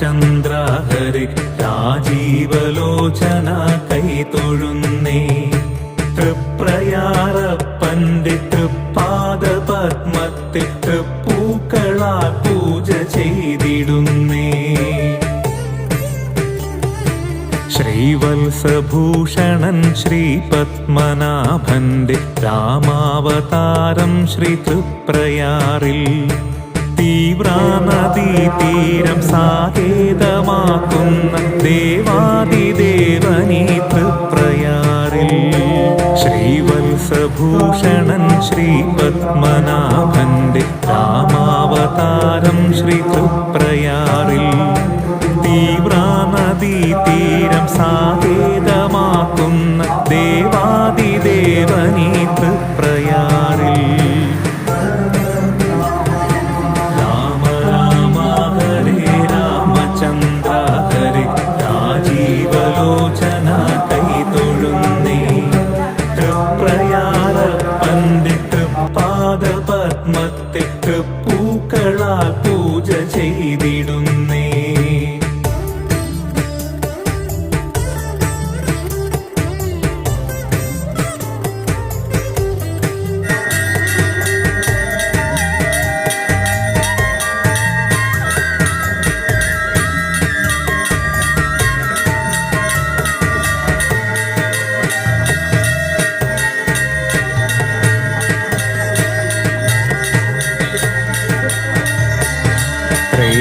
രാമചന്ദ്ര ഹരി രാജീവലോചന കൈതൊഴുന്നേ. തൃപ്രയാറപ്പന്റെ തൃപ്പാദ പത്മത്തെ തൃപ്പൂക്കളാ പൂജ ചെയ്തിടുന്നേ. ശ്രീവത്സഭൂഷണൻ ശ്രീപത്മനാഭന്റെ രാമാവതാരം ശ്രീ തൃപ്രയാറിൽ തീവ്രാനദീ തീരം സാകേതമാക്കുന്ന ദേവാദിദേവനീ തൃപ്രയാറിൽ ശ്രീവത്സഭൂഷണൻ ശ്രീപത്മനാഭന്റെ രാമാവതാരം ശ്രീ തൃപ്രയാറിൽ തീവ്രാനദീ തീരം സാകേതമാക്കുന്ന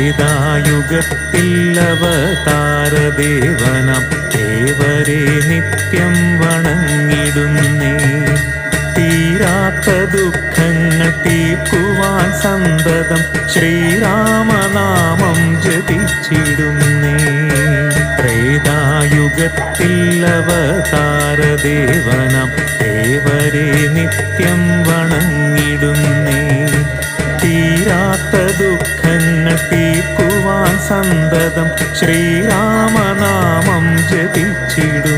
ത്രേതായുഗത്തിൽ അവതാരദേവനം ദേവരെ നിത്യം വണങ്ങിടുന്നേ. തീരാത്ത ദുഃഖങ്ങൾ തീർക്കുവാൻ സന്തതം ശ്രീരാമനാമം ജപിച്ചിടുന്നേ. ത്രേതായുഗത്തിൽ അവതാരദേവനം ദേവരെ നിത്യം വണങ്ങിടുന്നേ. തീരാത്ത തീർക്കുവാൻ സന്തതം ശ്രീരാമനാമം ജപിച്ചിടുന്നേ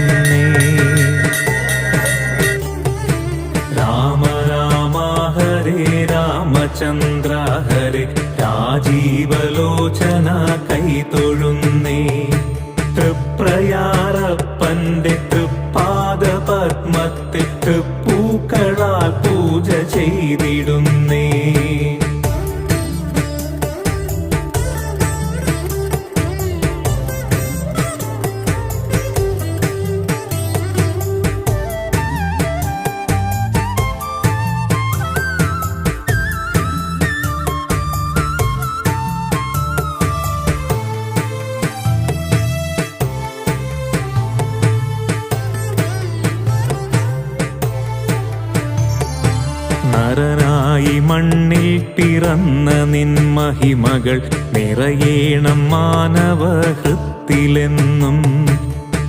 മണ്ണിൽ പിറന്ന നിൻ മഹിമകൾ നിറയേണം മാനവഹൃത്തിലെന്നും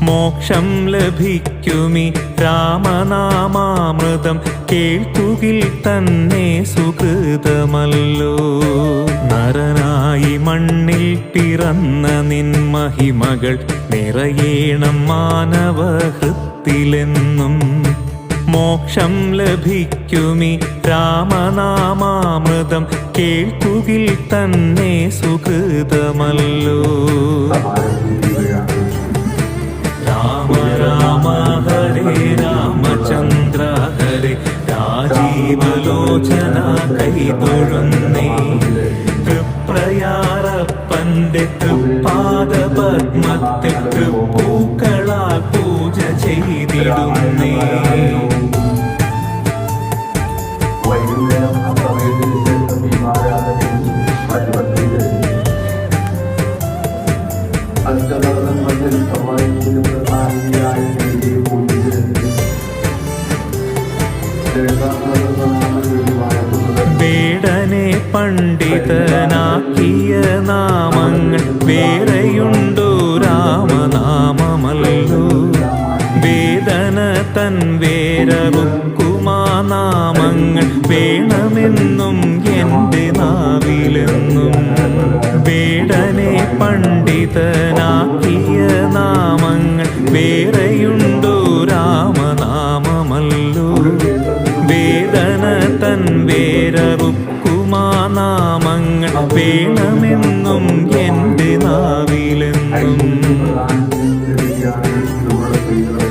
മോക്ഷം ലഭിക്കുമി രാമനാമാമൃതം കേൾക്കുകിൽ തന്നെ സുഹൃതമല്ലോ. നരനായി മണ്ണിൽ പിറന്ന നിൻ മഹിമകൾ നിറയേണം മാനവഹൃത്തിലെന്നും മോക്ഷം ലഭിക്കുമി. രാമനാമാമൃതം കേൾക്കുകിൽ തന്നെ സുഹൃതമല്ലോ. രാമ രാമ ഹരേ രാമചന്ദ്ര ഹരേ. രാജീവലോചന കൈതൊഴുന്നേ. തൃപ്രയാറപ്പന്റെ തൃപ്പാദ പത്മത്തെ തൃപ്പൂക്കളാൽ പൂജ ചെയ്തിടുന്നേ. പണ്ഡിതനാക്കിയ നാമങ്ങൾ വേറെയുണ്ടോ? രാമനാമമല്ലോ. വേദന തൻ വേരറുക്കുമാനാമങ്ങൾ വേണമെന്നും എന്റെ നാവിലെന്നും. വേടനെ പണ്ഡിതനാക്കിയ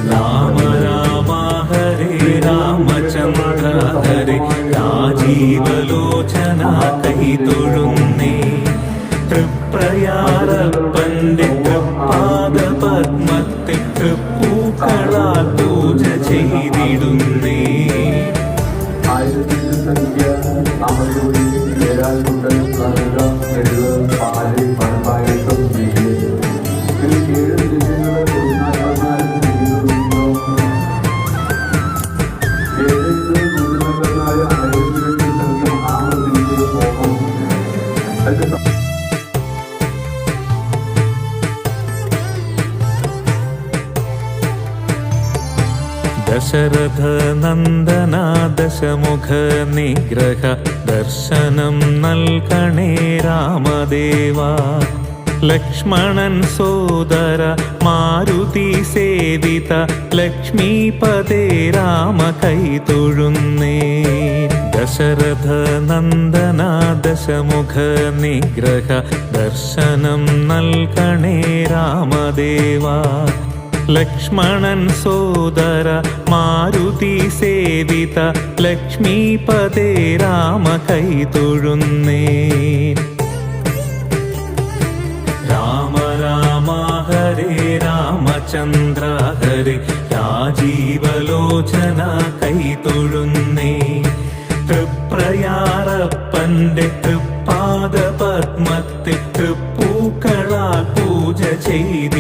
രാമ രാമ ഹരേ രാമചന്ദ്ര ഹരേ രാജീവലോചന കൈ തൊഴുന്നേ തൃപ്രയാറപ്പന്റെ തൃപ്പാദ പത്മത്തിൽ തൃപ്പൂക്കളാൽ പൂജ ചെയ്തിടുന്നേ. ആയിരത്തിന്റെ സംഖ്യ അമരൂരി ദശരഥ നന്ദന ദശമുഖ നിഗ്രഹ ദർശനം നൽകണേ രാമദേവ. ലക്ഷ്മണൻ സോദര മാരുതി സേവിത ലക്ഷ്മീപദേ രാമ കൈതൊഴുന്നേ ദശരഥ നന്ദന ദശമുഖ നിഗ്രഹ ദർശനം നൽകണേ രാമദേവ. ലക്ഷ്മണൻ സോദര മാരുതി സേവിത ലക്ഷ്മീപതേ രാമ കൈ തൊഴുന്നേ രാമ രാമ ഹരേ രാമചന്ദ്ര ഹരേ രാജീവലോചന കൈ തൊഴുന്നേ തൃപ്രയാറപ്പന്റെ തൃപ്പാദ പത്മത്തിൽ തൃപ്പൂക്കളാൽ പൂജ ചെയ്തിടുന്നേ